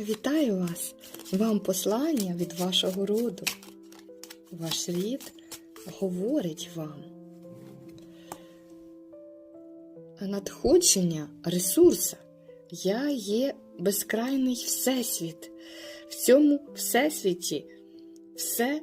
Вітаю вас! Вам послання від вашого роду. Ваш рід говорить вам. Надходження ресурса. Я є безкрайний всесвіт. В цьому всесвіті все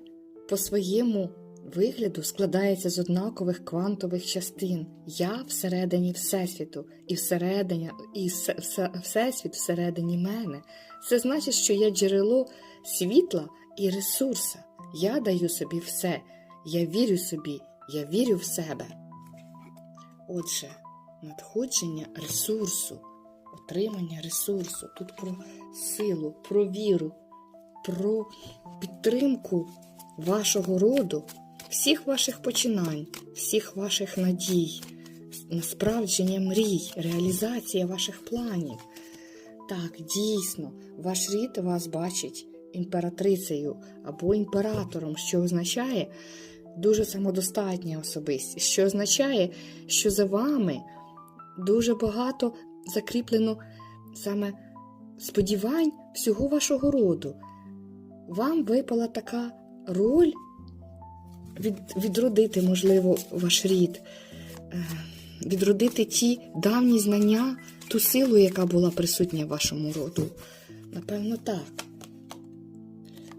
по своєму вигляду складається з однакових квантових частин. Я всередині Всесвіту, і всередині, і все, все, Всесвіт всередині мене. Це значить, що я джерело світла і ресурса. Я даю собі все. Я вірю собі, я вірю в себе. Отже, надходження ресурсу, отримання ресурсу. Тут про силу, про віру, про підтримку вашого роду, всіх ваших починань, всіх ваших надій, на справдження мрій, реалізація ваших планів. Так, дійсно, ваш рід вас бачить імператрицею або імператором, що означає дуже самодостатня особистість, що означає, що за вами дуже багато закріплено саме сподівань всього вашого роду. Вам випала така роль від, відродити, можливо, ваш рід, е, відродити ті давні знання, ту силу, яка була присутня в вашому роду. Напевно, так.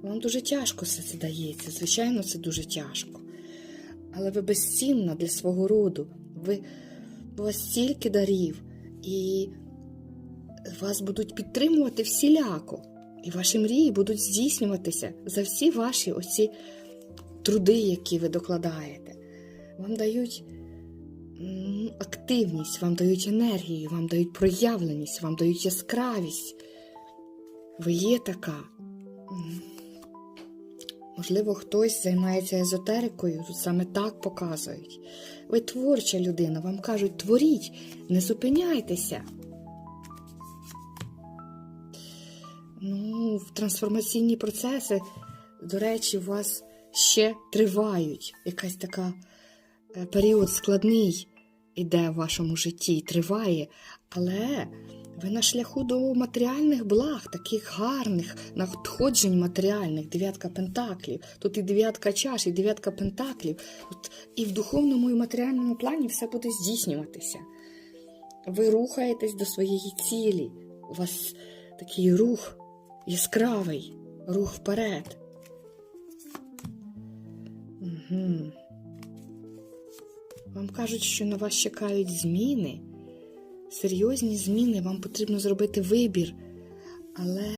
Вам дуже тяжко все це дається. Звичайно, це дуже тяжко. Але ви безцінна для свого роду. Ви у вас стільки дарів, і вас будуть підтримувати всіляко. І ваші мрії будуть здійснюватися за всі ваші оці труди, які ви докладаєте. Вам дають активність, вам дають енергію, вам дають проявленість, вам дають яскравість. Ви є така. Можливо, хтось займається езотерикою, тут саме так показують. Ви творча людина, вам кажуть, творіть, не зупиняйтеся. Ну, трансформаційні процеси, до речі, у вас ще тривають. Якась така е, період складний іде в вашому житті, триває, але ви на шляху до матеріальних благ, таких гарних надходжень матеріальних, дев'ятка пентаклів. Тут і дев'ятка чаш, і дев'ятка пентаклів. От, і в духовному і матеріальному плані все буде здійснюватися. Ви рухаєтесь до своєї цілі. У вас такий рух яскравий, рух вперед. Угу. Вам кажуть, що на вас чекають зміни, серйозні зміни, вам потрібно зробити вибір, але